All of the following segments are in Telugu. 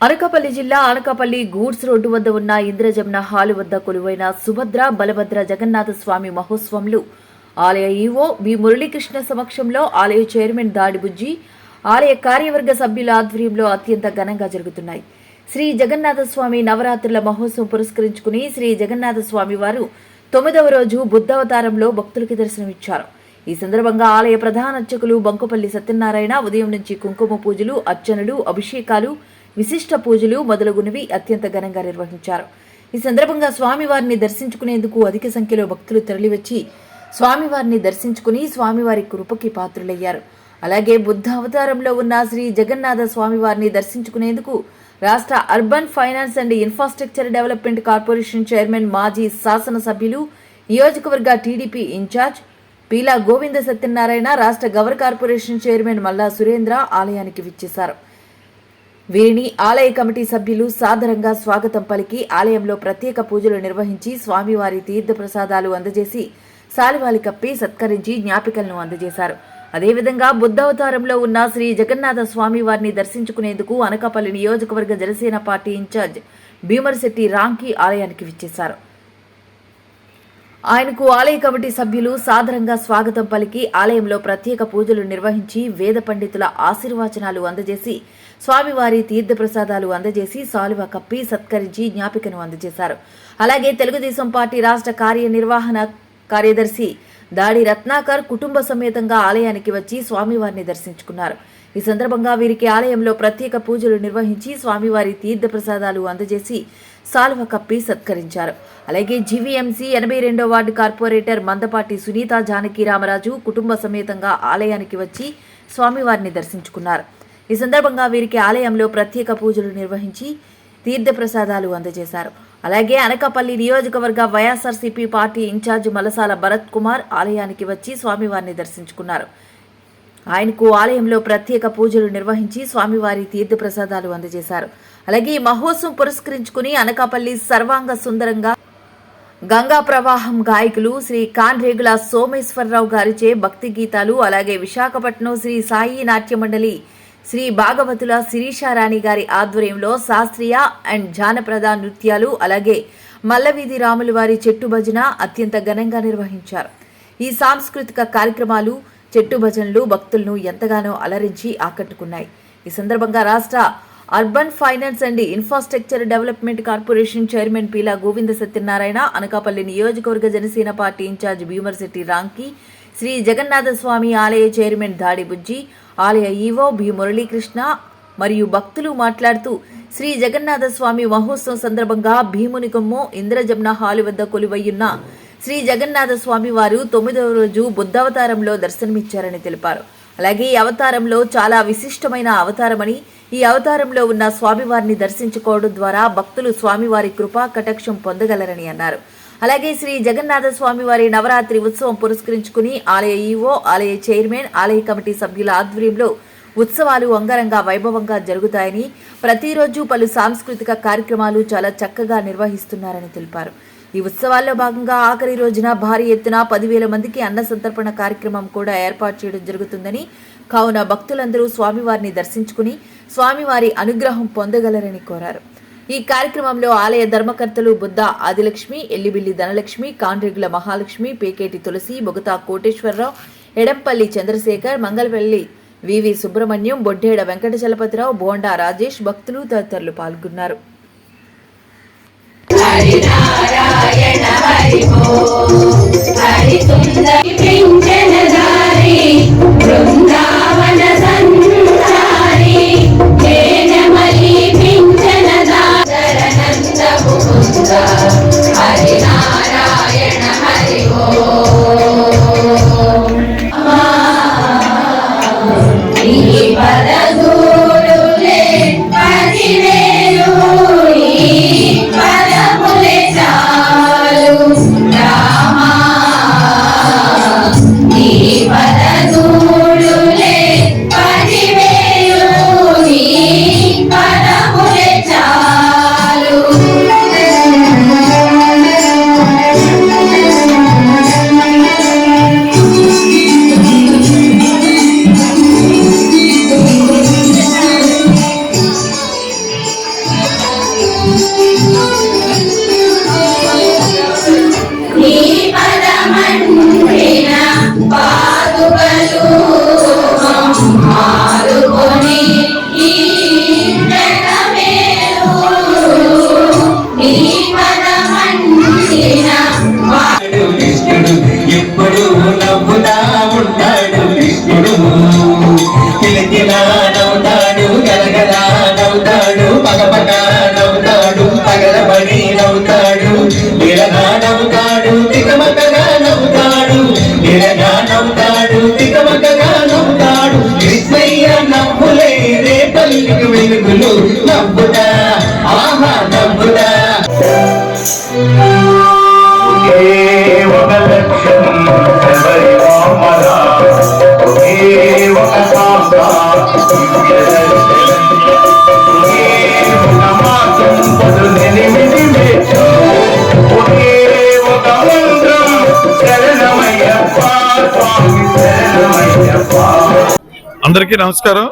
అనకాపల్లి జిల్లా అనకాపల్లి గూడ్స్ రోడ్డు వద్ద ఉన్న ఇంద్రజమున హాలు వద్ద కొలువైన సుభద్ర బలభద్ర జగన్నాథ స్వామి మహోత్సవంలు. ఆలయ ఈవో బి మురళీకృష్ణ సమక్షంలో ఆలయ చైర్మన్ దాడిబుజ్జి ఆలయ కార్యవర్గ సభ్యుల ఆధ్వర్యంలో అత్యంత ఘనంగా జరుగుతున్నాయి. శ్రీ జగన్నాథ స్వామి నవరాత్రుల మహోత్సవం పురస్కరించుకుని శ్రీ జగన్నాథ స్వామి వారు తొమ్మిదవ రోజు బుద్ధావతారంలో భక్తులకి దర్శనమిచ్చారు. ఈ సందర్భంగా ఆలయ ప్రధాన అర్చకులు బంకుపల్లి సత్యనారాయణ ఉదయం నుంచి కుంకుమ పూజలు అర్చనలు అభిషేకాలు విశిష్ట పూజలు మొదలగునవి అత్యంత ఘనంగా నిర్వహించారు. ఈ సందర్భంగా స్వామివారిని దర్శించుకునేందుకు అధిక సంఖ్యలో భక్తులు తరలివచ్చి స్వామివారిని దర్శించుకుని స్వామివారి కృపకి పాత్రులయ్యారు. అలాగే బుద్ధ అవతారంలో ఉన్న శ్రీ జగన్నాథ స్వామివారిని దర్శించుకునేందుకు రాష్ట్ర urban finance and infrastructure development corporation chairman మాజీ శాసనసభ్యులు నియోజకవర్గ టీడీపీ ఇన్ఛార్జ్ పీలా గోవింద సత్యనారాయణ రాష్ట్ర గవర్ కార్పొరేషన్ చైర్మన్ మల్లా సురేంద్ర ఆలయానికి విచ్చేశారు. వీరిని ఆలయ కమిటీ సభ్యులు సాదరంగా స్వాగతం పలికి ఆలయంలో ప్రత్యేక పూజలు నిర్వహించి స్వామివారి తీర్థ ప్రసాదాలు అందజేసి సాలివాలి కప్పి సత్కరించి జ్ఞాపికలను అందజేశారు. అదేవిధంగా బుద్ధావతారంలో ఉన్న శ్రీ జగన్నాథ స్వామి వారిని దర్శించుకునేందుకు అనకాపల్లి నియోజకవర్గ జనసేన పార్టీ ఇన్ఛార్జ్ భీమర్శెట్టి రాంకి ఆలయానికి విచ్చేశారు. ఆయనకు ఆలయ కమిటీ సభ్యులు సాదరంగా స్వాగతం పలికి ఆలయంలో ప్రత్యేక పూజలు నిర్వహించి వేద పండితుల ఆశీర్వచనాలు అందజేసి స్వామివారి తీర్థ ప్రసాదాలు అందజేసి సాలువ కప్పి సత్కరించి జ్ఞాపికను అందజేశారు. అలాగే తెలుగుదేశం పార్టీ రాష్ట్ర కార్యనిర్వహణ కార్యదర్శి దాడి రత్నాకర్ కుటుంబ సమేతంగా ఆలయానికి వచ్చి స్వామివారిని దర్శించుకున్నారు. ఈ సందర్భంగా వీరికి ఆలయంలో ప్రత్యేక పూజలు నిర్వహించి స్వామివారి తీర్థ ప్రసాదాలు అందజేసి సాల్వ కప్పి సత్కరించారు. అలాగే జీవీఎంసీ ఎనభై రెండో వార్డు కార్పొరేటర్ మందపాటి సునీత జానకి రామరాజు కుటుంబ సమేతంగా ఆలయానికి వచ్చి స్వామివారిని దర్శించుకున్నారు. ఈ సందర్భంగా వీరికి ఆలయంలో ప్రత్యేక పూజలు నిర్వహించి తీర్థ ప్రసాదాలు అందజేశారు. అలాగే అనకాపల్లి నియోజకవర్గ YSRCP party incharge Malasala Bharat Kumar ఆలయానికి వచ్చి స్వామివారిని దర్శించుకున్నారు. ఆయనకు ఆలయంలో ప్రత్యేక పూజలు నిర్వహించి స్వామివారి తీర్థ ప్రసాదాలు అందజేశారు. అలాగే ఈ మహోత్సవం పురస్కరించుకుని అనకాపల్లి సర్వాంగ సుందరంగా గంగా ప్రవాహం గాయకులు శ్రీ కాన్రేగుల సోమేశ్వరరావు గారిచే భక్తి గీతాలు అలాగే విశాఖపట్నం శ్రీ సాయి నాట్య మండలి శ్రీ భాగవతుల శిరీషారాణి గారి ఆధ్వర్యంలో శాస్త్రీయ అండ్ జానప్రద నృత్యాలు అలాగే మల్లవీధి రాములు వారి చెట్టు భజన అత్యంత ఘనంగా నిర్వహించారు. ఈ సాంస్కృతిక కార్యక్రమాలు చెట్టు భజనలు భక్తులను ఎంతగానో అలరించి ఆకట్టుకున్నాయి. ఈ సందర్భంగా రాష్ట్ర urban finance and infrastructure development corporation chairman Peela Govinda Satyanarayana Anakapalli నియోజకవర్గ జనసేన పార్టీ ఇన్ఛార్జ్ భీమర్శెట్టి రాంకి శ్రీ జగన్నాథ స్వామి ఆలయ చైర్మన్ దాడి బుజ్జి ఆలయ ఈవో బి మురళీకృష్ణ మరియు భక్తులు మాట్లాడుతూ శ్రీ జగన్నాథ స్వామి మహోత్సవం సందర్భంగా భీముని కొమ్ము ఇంద్రజమున హాలు వద్ద కొలువయ్యున్న శ్రీ జగన్నాథ స్వామి వారు తొమ్మిదవ రోజు బుద్ధావతారంలో దర్శనమిచ్చారని తెలిపారు. అలాగే ఈ అవతారంలో చాలా విశిష్టమైన అవతారమని ఈ అవతారంలో ఉన్న స్వామివారిని దర్శించుకోవడం ద్వారా భక్తులు స్వామివారి కృపా కటాక్షం పొందగలరని అన్నారు. అలాగే శ్రీ జగన్నాథ స్వామివారి నవరాత్రి ఉత్సవం పురస్కరించుకుని ఆలయ ఈఓ ఆలయ చైర్మన్ ఆలయ కమిటీ సభ్యుల ఆధ్వర్యంలో ఉత్సవాలు అంగరంగ వైభవంగా జరుగుతాయని ప్రతిరోజు పలు సాంస్కృతిక కార్యక్రమాలు చాలా చక్కగా నిర్వహిస్తున్నారని తెలిపారు. ఈ ఉత్సవాల్లో భాగంగా ఆఖరి రోజున భారీ ఎత్తున పదివేల మందికి అన్న సంతర్పణ కార్యక్రమం కూడా ఏర్పాటు చేయడం జరుగుతుందని కావున భక్తులందరూ స్వామివారిని దర్శించుకుని స్వామివారి అనుగ్రహం పొందగలరని కోరారు. ఈ కార్యక్రమంలో ఆలయ ధర్మకర్తలు బుద్ధ ఆదిలక్ష్మి ఎల్లిబిల్లి ధనలక్ష్మి కాండ్రిగుల మహాలక్ష్మి పేకేటి తులసి బొగతా కోటేశ్వరరావు ఎడంపల్లి చంద్రశేఖర్ మంగళవెల్లి వివి సుబ్రహ్మణ్యం బొడ్డేడ వెంకట చలపతిరావు బోండా రాజేష్ భక్తులు తదితరులు పాల్గొన్నారు. పింఛనధారి Thank you. అందరికీ నమస్కారం.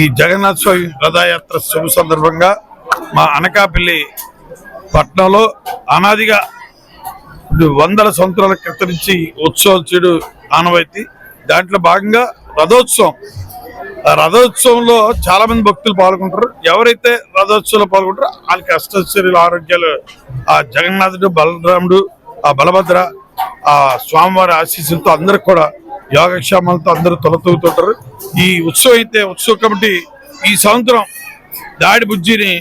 ఈ జగన్నాథ స్వామి రథయాత్ర శుభ సందర్భంగా మా అనకాపల్లి పట్టణంలో అనాదిగా వందల సంవత్సరాల క్రితం నుంచి ఉత్సవాలు చేయడు ఆనవాయితీ. దాంట్లో భాగంగా రథోత్సవం. ఆ రథోత్సవంలో చాలా మంది భక్తులు పాల్గొంటారు. ఎవరైతే రథోత్సవంలో పాల్గొంటారో వాళ్ళకి అష్టశ్వర్యుల ఆరోగ్యాలు ఆ జగన్నాథుడు బలరాముడు ఆ బలభద్ర ఆ స్వామివారి ఆశీస్సులతో అందరికి కూడా యోగక్షేమాలతో అందరూ తొలతూగుతుంటారు. ఈ ఉత్సవం అయితే ఉత్సవ కమిటీ ఈ సంవత్సరం దాడి బుజ్జిని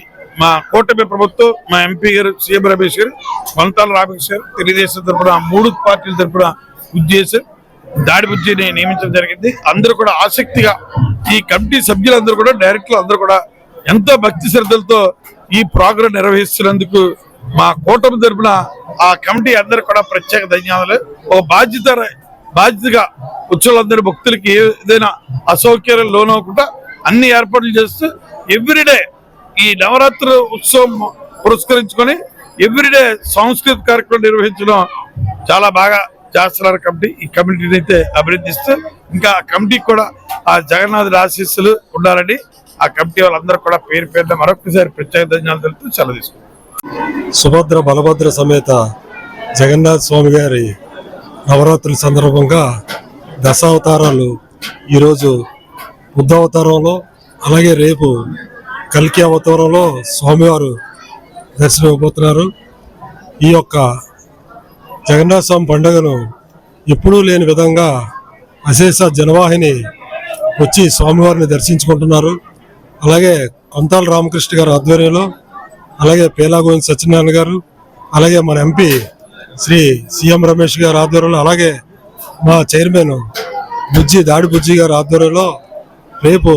మా కూటమి ప్రభుత్వం మా ఎంపీ గారు సీఎం రమేష్ గారు వంతాల రామేష్ గారు తెలుగుదేశం తరపున మూడు పార్టీల తరపున బుజ్జి చేశారు. దాడి బుజ్జిని నియమించడం జరిగింది. అందరూ కూడా ఆసక్తిగా ఈ కమిటీ సభ్యులందరూ కూడా డైరెక్టర్లు అందరూ కూడా ఎంతో భక్తి శ్రద్ధలతో ఈ ప్రోగ్రాం నిర్వహిస్తున్నందుకు మా కూటమి తరపున ఆ కమిటీ అందరూ కూడా ప్రత్యేక ధన్యవాదాలు. ఒక బాధ్యత బాధ్యతగా ఉత్సవాలందరి భక్తులకి ఏదైనా అసౌకర్యం లోనవ్వకుండా అన్ని ఏర్పాట్లు చేస్తూ ఎవ్రీడే ఈ నవరాత్రి ఉత్సవం పురస్కరించుకొని ఎవ్రీడే సాంస్కృతిక కార్యక్రమం నిర్వహించడం చాలా బాగా చేస్తున్నారు కమిటీ. ఈ కమిటీని అయితే అభినందిస్తూ ఇంకా ఆ కమిటీకి కూడా ఆ జగన్నాథుడి ఆశీస్సులు ఉండాలని ఆ కమిటీ వాళ్ళందరూ కూడా పేరు పేరున మరొకసారి ప్రత్యేక ధన్యాలు తెలుపుతూ సెలవు తీసుకుంటారు సుభద్ర బలభద్ర సమేత జగన్నాథ్ స్వామి గారి నవరాత్రుల సందర్భంగా దశావతారాలు ఈరోజు బుద్ధ అవతారంలో అలాగే రేపు కల్కి అవతారంలో స్వామివారు దర్శనం ఇవ్వబోతున్నారు ఈ యొక్క జగన్నాథ స్వామి పండుగను ఎప్పుడూ లేని విధంగా అశేష జనవాహిని వచ్చి స్వామివారిని దర్శించుకుంటున్నారు. అలాగే కొంతాల రామకృష్ణ గారు ఆధ్వర్యంలో అలాగే పేలాగోవింద్ సత్యనారాయణ గారు అలాగే మన ఎంపీ శ్రీ సీఎం రమేష్ గారి ఆధ్వర్యంలో అలాగే మా చైర్మన్ బుజ్జి దాడి బుజ్జి గారి ఆధ్వర్యంలో రేపు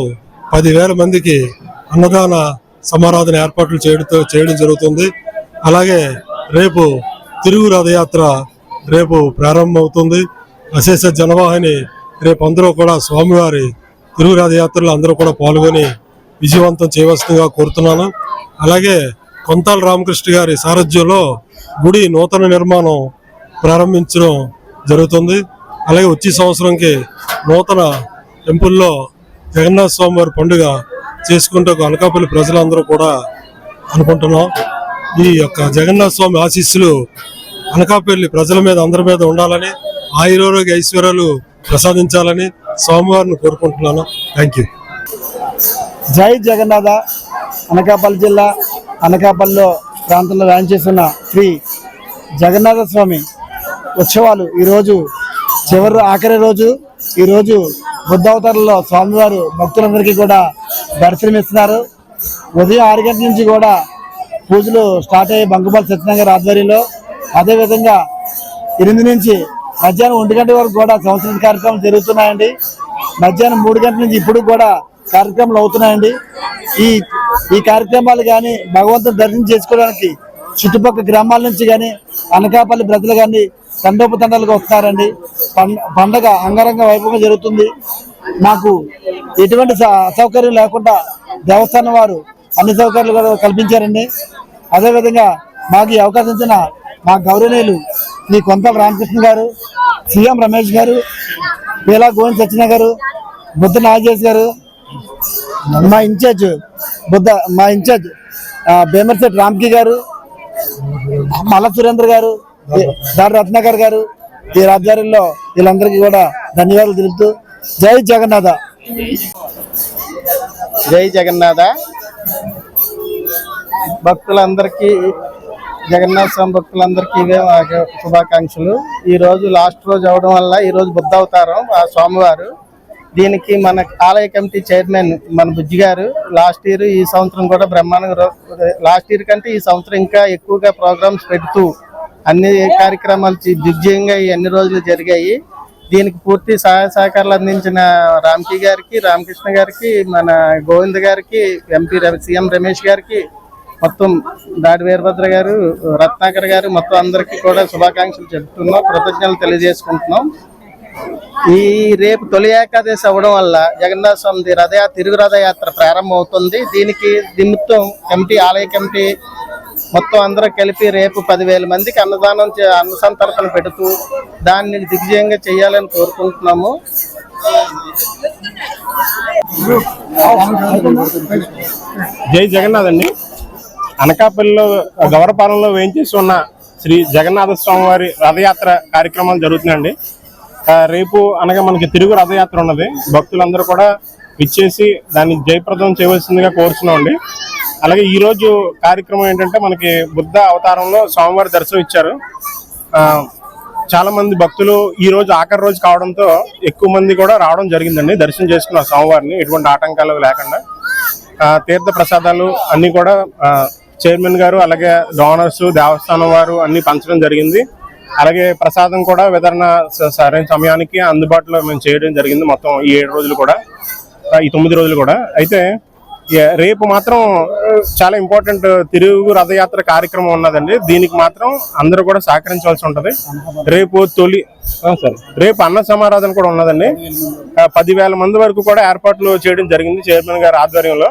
పదివేల మందికి అన్నదాన సమారాధన ఏర్పాట్లు చేయడంతో చేయడం జరుగుతుంది. అలాగే రేపు తిరుగు రథయాత్ర రేపు ప్రారంభమవుతుంది. అశేష జనవాహిని రేపు అందరూ కూడా స్వామివారి తిరుగు రథయాత్రలో అందరూ కూడా పాల్గొని విజయవంతం చేయవలసిందిగా కోరుతున్నాను. అలాగే కొంతాల రామకృష్ణ గారి సారథ్యంలో గుడి నూతన నిర్మాణం ప్రారంభించడం జరుగుతుంది. అలాగే వచ్చే సంవత్సరంకి నూతన టెంపుల్లో జగన్నాథ స్వామి వారి పండుగ చేసుకుంటూ అనకాపల్లి ప్రజలందరూ కూడా అనుకుంటున్నాం. ఈ యొక్క జగన్నాథ స్వామి ఆశీస్సులు అనకాపల్లి ప్రజల మీద అందరి మీద ఉండాలని ఆయురోగ్య ఐశ్వర్యాలు ప్రసాదించాలని స్వామివారిని కోరుకుంటున్నాను. Thank you. జై జగన్నాథ అనకాపల్లి జిల్లా అనకాపల్లిలో ప్రాంతంలో వేయించేస్తున్న శ్రీ జగన్నాథ స్వామి ఉత్సవాలు ఈరోజు చివరి ఆఖరి రోజు. ఈరోజు బుద్ధావతారంలో స్వామివారు భక్తులందరికీ కూడా దర్శనమిస్తున్నారు ఉదయం ఆరు గంటల నుంచి కూడా పూజలు స్టార్ట్ అయ్యి బంకుపల్లి సత్యనగర్ ఆధ్వర్యంలో. అదేవిధంగా ఎనిమిది నుంచి మధ్యాహ్నం ఒంటి గంట వరకు కూడా సంవత్సరం కార్యక్రమాలు జరుగుతున్నాయండి. మధ్యాహ్నం మూడు గంటల నుంచి ఇప్పుడు కూడా కార్యక్రమాలు అవుతున్నాయండి. ఈ ఈ కార్యక్రమాలు కానీ భగవంతుని దర్శనం చేసుకోవడానికి చుట్టుపక్కల గ్రామాల నుంచి కానీ అనకాపల్లి ప్రజలు కానీ తండోపతండాలుగా వస్తారండి పండగ అంగరంగ వైభవంగా జరుగుతుంది. మాకు ఎటువంటి స- అసౌకర్యం లేకుండా దేవస్థానం వారు అన్ని సౌకర్యాలు కూడా కల్పించారండి. అదేవిధంగా మాకు ఈ అవకాశం ఇచ్చిన మా గౌరవనీయులు మీ కొంత రామకృష్ణ గారు సీఎం రమేష్ గారు పీలా గోవింద్ సత్యన గారు బుద్ధ నాగేష్ గారు మా ఇన్ఛార్జ్ బుద్ధ మా ఇన్ఛార్జ్ ఆ, భీమర్శెట్టి రామ్కి గారు మల్ల సురేంద్ర గారు దాడి రత్నాకర్ గారు ఈ రాజ్యాల్లో వీళ్ళందరికీ కూడా ధన్యవాదాలు తెలుపుతూ జై జగన్నాథ. జై జగన్నాథ. భక్తులందరికీ జగన్నాథ స్వామి భక్తులందరికీ ఇవే శుభాకాంక్షలు. ఈరోజు లాస్ట్ రోజు అవడం వల్ల ఈ రోజు బుద్ధ అవతారం ఆ స్వామివారు. దీనికి మన ఆలయ కమిటీ చైర్మన్ మన బుజ్జి గారు లాస్ట్ ఇయర్ ఈ సంవత్సరం కూడా బ్రహ్మాండంగా లాస్ట్ ఇయర్ కంటే ఈ సంవత్సరం ఇంకా ఎక్కువగా ప్రోగ్రామ్స్ పెడుతూ అన్ని కార్యక్రమాలు దిగ్జయంగా అన్ని రోజులు జరిగాయి. దీనికి పూర్తి సహాయ సహకారాలు అందించిన రామ్కి గారికి రామకృష్ణ గారికి మన గోవింద్ గారికి ఎంపీ సీఎం రమేష్ గారికి మొత్తం దాడి వీరభద్ర గారు రత్నాకర్ గారు మొత్తం అందరికీ కూడా శుభాకాంక్షలు చెబుతున్నాం కృతజ్ఞతలు తెలియజేసుకుంటున్నాం. ఈ రేపు తొలి ఏకాదశి అవ్వడం వల్ల జగన్నాథ స్వామి రథయా తిరుగు రథయాత్ర ప్రారంభమవుతుంది. దీనికి నిమిత్తం కమిటీ ఆలయ కమిటీ మొత్తం అందరూ కలిపి రేపు పదివేల మందికి అన్నదానం చే- పెడుతూ దాన్ని దిగ్విజయంగా చేయాలని కోరుకుంటున్నాము. జై జగన్నాథ్ అండి. అనకాపల్లిలో గౌరపాలెంలో వేయించేసి ఉన్న శ్రీ జగన్నాథ స్వామి వారి రథయాత్ర కార్యక్రమాలు జరుగుతున్నాయండి. రేపు అనగా మనకి తిరుగు రథయాత్ర ఉన్నది. భక్తులందరూ కూడా ఇచ్చేసి దాన్ని జయప్రదం చేయవలసిందిగా కోరుచున్నామండి అలాగే ఈరోజు కార్యక్రమం ఏంటంటే మనకి బుద్ధ అవతారంలో స్వామివారి దర్శనం ఇచ్చారు. చాలా మంది భక్తులు ఈ రోజు ఆఖరి రోజు కావడంతో ఎక్కువ మంది కూడా రావడం జరిగిందండి. దర్శనం చేసుకున్నారు స్వామివారిని ఎటువంటి ఆటంకాలు లేకుండా. తీర్థ ప్రసాదాలు అన్నీ కూడా చైర్మన్ గారు అలాగే డోనర్స్ దేవస్థానం వారు అన్ని పంచడం జరిగింది. అలాగే ప్రసాదం కూడా వితరణ స- సరైన సమయానికి అందుబాటులో మేము చేయడం జరిగింది మొత్తం ఈ ఏడు రోజులు కూడా ఈ తొమ్మిది రోజులు కూడా. అయితే రేపు మాత్రం చాలా ఇంపార్టెంట్ తిరుగు రథయాత్ర కార్యక్రమం ఉన్నదండి. దీనికి మాత్రం అందరూ కూడా సహకరించవలసి ఉంటుంది. రేపు తొలి సరే రేపు అన్న సమారాధన కూడా ఉన్నదండి. పదివేల మంది వరకు కూడా ఏర్పాట్లు చేయడం జరిగింది చైర్మన్ గారి ఆధ్వర్యంలో.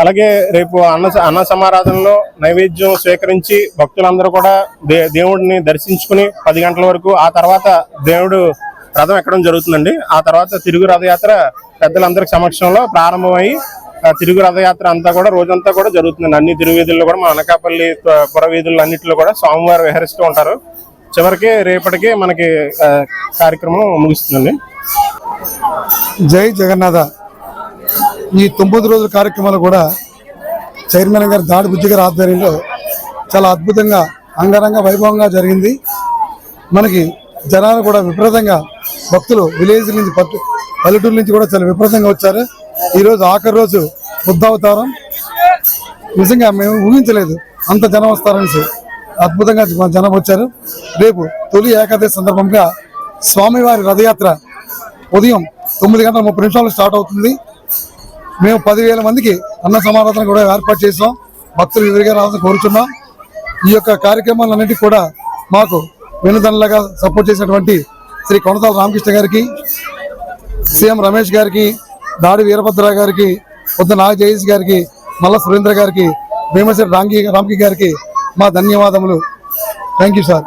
అలాగే రేపు అన్న అన్న సమారాధనలో నైవేద్యం స్వీకరించి భక్తులందరూ కూడా దే దేవుడిని దర్శించుకుని పది గంటల వరకు ఆ తర్వాత దేవుడు రథం ఎక్కడం జరుగుతుందండి. ఆ తర్వాత తిరుగు రథయాత్ర పెద్దలందరి సమక్షంలో ప్రారంభమై ఆ తిరుగు రథయాత్ర అంతా కూడా రోజంతా కూడా జరుగుతుందండి. అన్ని తిరువీధుల్లో కూడా మా అనకాపల్లి పుర వీధుల్లో అన్నింటిలో కూడా స్వామివారు విహరిస్తూ ఉంటారు. చివరికి రేపటికి మనకి కార్యక్రమం ముగుస్తుందండి. జై జగన్నాథ. ఈ తొమ్మిది రోజుల కార్యక్రమాలు కూడా చైర్మన్ గారి దాడి బుద్ధి గారి ఆధ్వర్యంలో చాలా అద్భుతంగా అంగరంగ వైభవంగా జరిగింది. మనకి జనాలు కూడా విపరీతంగా భక్తులు విలేజ్ నుంచి పట్టు పల్లెటూరు నుంచి కూడా చాలా విపరీతంగా వచ్చారు. ఈరోజు ఆఖరి రోజు బుద్ధావతారం. నిజంగా మేము ఊహించలేదు అంత జనం వస్తారనేసి అద్భుతంగా జనం వచ్చారు. రేపు తొలి ఏకాదశి సందర్భంగా స్వామివారి రథయాత్ర ఉదయం తొమ్మిది గంటల ముప్పై నిమిషాలు స్టార్ట్ అవుతుంది. మేము పదివేల మందికి అన్న సమారాధన కూడా ఏర్పాటు చేసాం భక్తులు ఎదురుగా రావాలని కోరుచున్నాం. ఈ యొక్క కార్యక్రమాలన్నింటికి కూడా మాకు వెనుదనలాగా సపోర్ట్ చేసినటువంటి శ్రీ కొనతాల రామకృష్ణ గారికి సీఎం రమేష్ గారికి దాడి వీరభద్ర గారికి పొద్దు నాగ జయేష్ గారికి మల్ల సురేంద్ర గారికి భీమశ్రీ రాంగి రామ్కి గారికి మా ధన్యవాదములు. Thank you sir